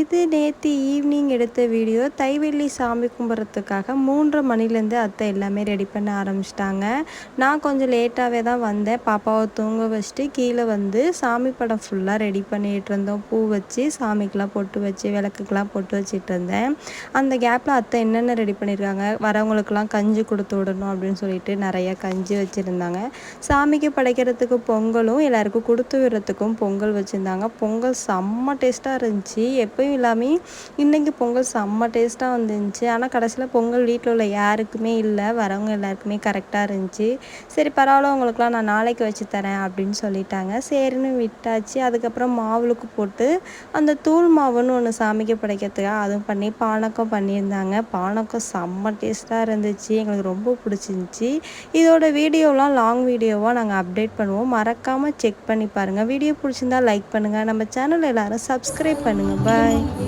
இது நேற்று ஈவினிங் எடுத்த வீடியோ தைவெள்ளி சாமி கும்பிட்றதுக்காக மூன்றரை மணிலேருந்து அத்தை எல்லாமே ரெடி பண்ண ஆரம்பிச்சிட்டாங்க. நான் கொஞ்சம் லேட்டாகவே தான் வந்தேன். பாப்பாவை தூங்க வச்சுட்டு கீழே வந்து சாமி படம் ஃபுல்லாக ரெடி பண்ணிகிட்டு இருந்தோம். பூ வச்சு சாமிக்கெலாம் பொட்டு வச்சு விளக்குக்கெலாம் பொட்டு வச்சுட்டு இருந்தேன். அந்த கேப்பில் அத்தை என்னென்ன ரெடி பண்ணியிருக்காங்க வரவங்களுக்கெல்லாம் கஞ்சி கொடுத்து விடணும் அப்படின்னு சொல்லிட்டு நிறைய கஞ்சி வச்சுருந்தாங்க. சாமிக்கு படைக்கிறதுக்கு பொங்கலும் எல்லாருக்கும் கொடுத்து விடுறதுக்கும் பொங்கல் வச்சுருந்தாங்க. பொங்கல் செம்ம டேஸ்ட்டாக இருந்துச்சு. எப்போ எப்பயும் இல்லாமல் இன்றைக்கி பொங்கல் செம்ம டேஸ்ட்டாக வந்துருந்துச்சு. ஆனால் கடைசியில் பொங்கல் வீட்டில் உள்ள யாருக்குமே இல்லை. வரவங்க எல்லாருக்குமே கரெக்டாக இருந்துச்சு. சரி பரவாயில்ல உங்களுக்குலாம் நான் நாளைக்கு வச்சு தரேன் அப்படின்னு சொல்லிட்டாங்க. சரின்னு விட்டாச்சு. அதுக்கப்புறம் மாவுளுக்கு போட்டு அந்த தூள் மாவுன்னு ஒன்று சாமிக்கு படைக்கிறதுக்காக அதுவும் பண்ணி பானக்கம் பண்ணியிருந்தாங்க. பானக்கம் செம்ம டேஸ்ட்டாக இருந்துச்சு. எங்களுக்கு ரொம்ப பிடிச்சிருந்துச்சி. இதோட வீடியோலாம் லாங் வீடியோவாக நாங்கள் அப்டேட் பண்ணுவோம். மறக்காமல் செக் பண்ணி பாருங்கள் வீடியோ பிடிச்சிருந்தா லைக் பண்ணுங்கள் நம்ம சேனல் எல்லோரும் சப்ஸ்கிரைப் பண்ணுங்கள் பாய் Bye.